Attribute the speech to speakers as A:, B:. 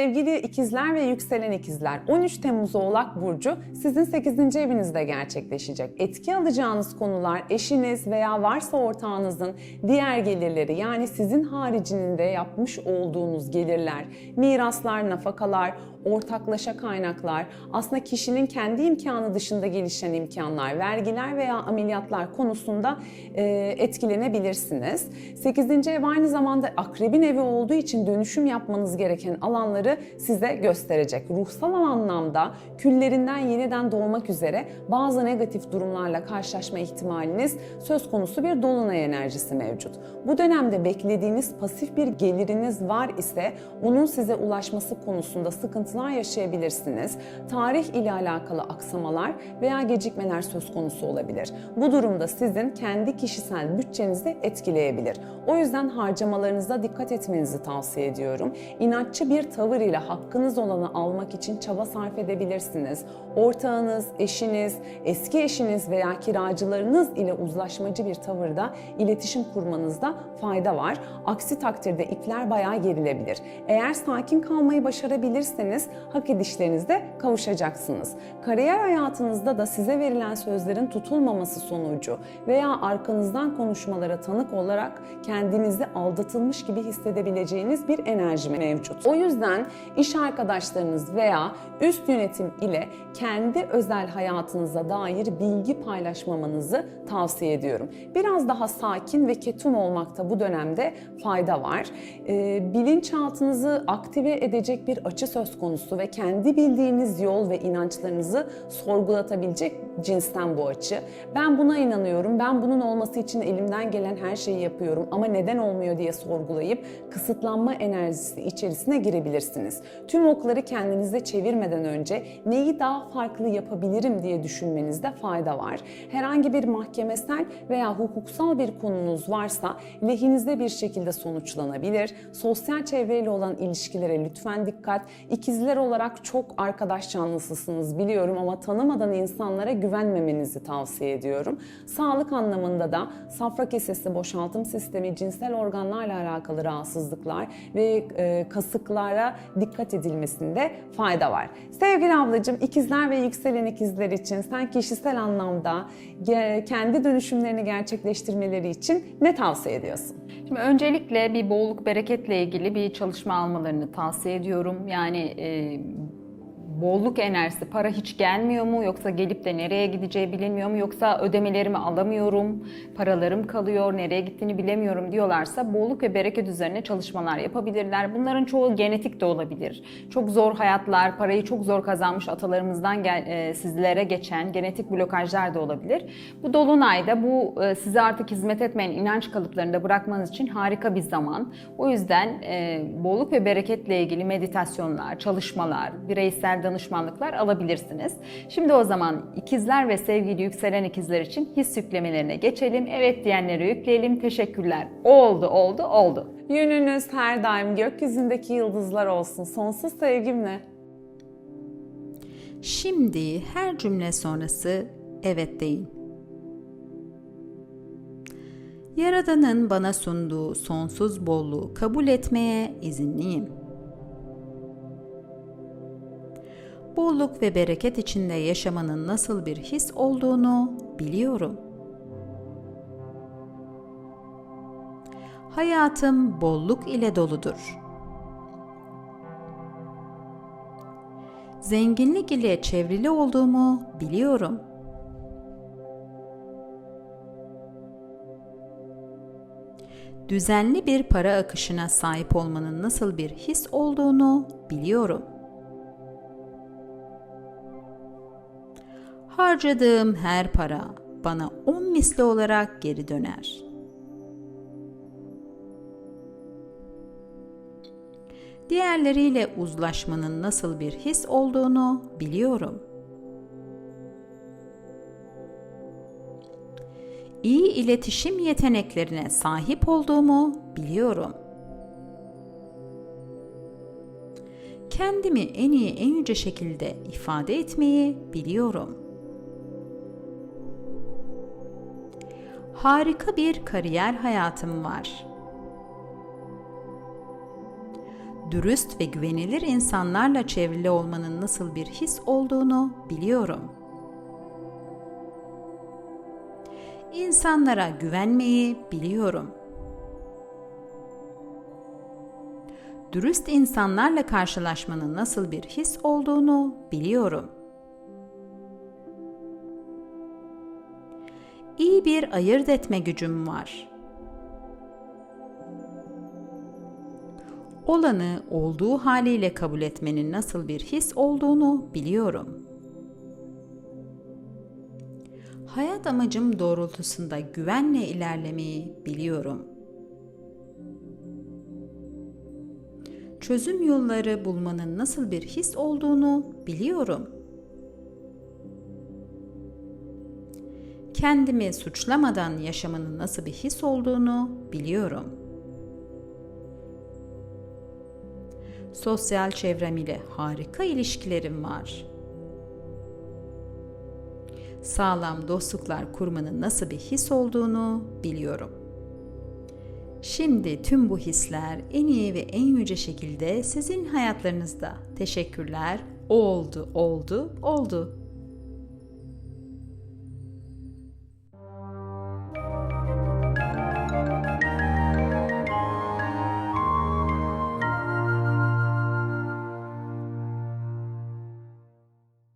A: Sevgili ikizler ve yükselen ikizler 13 Temmuz Oğlak Burcu sizin 8. evinizde gerçekleşecek. Etki alacağınız konular eşiniz veya varsa ortağınızın diğer gelirleri yani sizin haricinde yapmış olduğunuz gelirler, miraslar, nafakalar, ortaklaşa kaynaklar, aslında kişinin kendi imkanı dışında gelişen imkanlar, vergiler veya ameliyatlar konusunda e, etkilenebilirsiniz. 8. ev aynı zamanda akrebin evi olduğu için dönüşüm yapmanız gereken alanları size gösterecek. Ruhsal anlamda küllerinden yeniden doğmak üzere bazı negatif durumlarla karşılaşma ihtimaliniz söz konusu bir dolunay enerjisi mevcut. Bu dönemde beklediğiniz pasif bir geliriniz var ise onun size ulaşması konusunda sıkıntılar yaşayabilirsiniz. Tarih ile alakalı aksamalar veya gecikmeler söz konusu olabilir. Bu durumda sizin kendi kişisel bütçenizi etkileyebilir. O yüzden harcamalarınıza dikkat etmenizi tavsiye ediyorum. İnatçı bir tavır ile hakkınız olanı almak için çaba sarf edebilirsiniz. Ortağınız, eşiniz, eski eşiniz veya kiracılarınız ile uzlaşmacı bir tavırda iletişim kurmanızda fayda var. Aksi takdirde ipler bayağı gerilebilir. Eğer sakin kalmayı başarabilirseniz hak edişlerinizde kavuşacaksınız. Kariyer hayatınızda da size verilen sözlerin tutulmaması sonucu veya arkanızdan konuşmalara tanık olarak kendinizi aldatılmış gibi hissedebileceğiniz bir enerji mevcut. O yüzden iş arkadaşlarınız veya üst yönetim ile kendi özel hayatınıza dair bilgi paylaşmamanızı tavsiye ediyorum. Biraz daha sakin ve ketum olmakta bu dönemde fayda var. Ee, bilinçaltınızı aktive edecek bir açı söz konusu ve kendi bildiğiniz yol ve inançlarınızı sorgulatabilecek cinsten bu açı. Ben buna inanıyorum, ben bunun olması için elimden gelen her şeyi yapıyorum ama neden olmuyor diye sorgulayıp kısıtlanma enerjisi içerisine girebilirsiniz. Tüm okları kendinize çevirmeden önce neyi daha farklı yapabilirim diye düşünmenizde fayda var. Herhangi bir mahkemesel veya hukuksal bir konunuz varsa lehinizde bir şekilde sonuçlanabilir. Sosyal çevreyle olan ilişkilere lütfen dikkat. İkizler olarak çok arkadaş canlısısınız biliyorum ama tanımadan insanlara güvenmemenizi tavsiye ediyorum. Sağlık anlamında da safra kesesi, boşaltım sistemi, cinsel organlarla alakalı rahatsızlıklar ve e, kasıklara dikkat edilmesinde fayda var. Sevgili ablacığım ikizler ve yükselen ikizler için sen kişisel anlamda kendi dönüşümlerini gerçekleştirmeleri için ne tavsiye ediyorsun?
B: Şimdi öncelikle bir bolluk bereketle ilgili bir çalışma almalarını tavsiye ediyorum. Yani e, bolluk enerjisi para hiç gelmiyor mu yoksa gelip de nereye gideceği bilinmiyor mu yoksa ödemelerimi alamıyorum, paralarım kalıyor, nereye gittiğini bilemiyorum diyorlarsa bolluk ve bereket üzerine çalışmalar yapabilirler. Bunların çoğu genetik de olabilir. Çok zor hayatlar, parayı çok zor kazanmış atalarımızdan gel, e, sizlere geçen genetik blokajlar da olabilir. Bu dolunayda bu e, size artık hizmet etmeyen inanç kalıplarını da bırakmanız için harika bir zaman. O yüzden e, bolluk ve bereketle ilgili meditasyonlar, çalışmalar, bireysel danışmanlıklar alabilirsiniz. Şimdi o zaman ikizler ve sevgili yükselen ikizler için his yüklemelerine geçelim. Evet diyenlere yükleyelim. Teşekkürler. Oldu, oldu, oldu.
A: Yönünüz her daim gökyüzündeki yıldızlar olsun. Sonsuz sevgimle.
C: Şimdi her cümle sonrası evet deyin. Yaradan'ın bana sunduğu sonsuz bolluğu kabul etmeye izinliyim. Bolluk ve bereket içinde yaşamanın nasıl bir his olduğunu biliyorum. Hayatım bolluk ile doludur. zenginlik ile çevrili olduğumu biliyorum. Düzenli bir para akışına sahip olmanın nasıl bir his olduğunu biliyorum. Harcadığım her para bana on misli olarak geri döner. diğerleriyle uzlaşmanın nasıl bir his olduğunu biliyorum. İyi iletişim yeteneklerine sahip olduğumu biliyorum. Kendimi en iyi en yüce şekilde ifade etmeyi biliyorum. Harika bir kariyer hayatım var Dürüst ve güvenilir insanlarla çevrili olmanın nasıl bir his olduğunu biliyorum. İnsanlara güvenmeyi biliyorum. Dürüst insanlarla karşılaşmanın nasıl bir his olduğunu biliyorum. İyi bir ayırt etme gücüm var. Olanı olduğu haliyle kabul etmenin nasıl bir his olduğunu biliyorum. Hayat amacım doğrultusunda güvenle ilerlemeyi biliyorum. Çözüm yolları bulmanın nasıl bir his olduğunu biliyorum. Kendimi suçlamadan yaşamanın nasıl bir his olduğunu biliyorum. Sosyal çevrem ile harika ilişkilerim var. Sağlam dostluklar kurmanın nasıl bir his olduğunu biliyorum. Şimdi tüm bu hisler en iyi ve en yüce şekilde sizin hayatlarınızda. Teşekkürler. Oldu, oldu, oldu.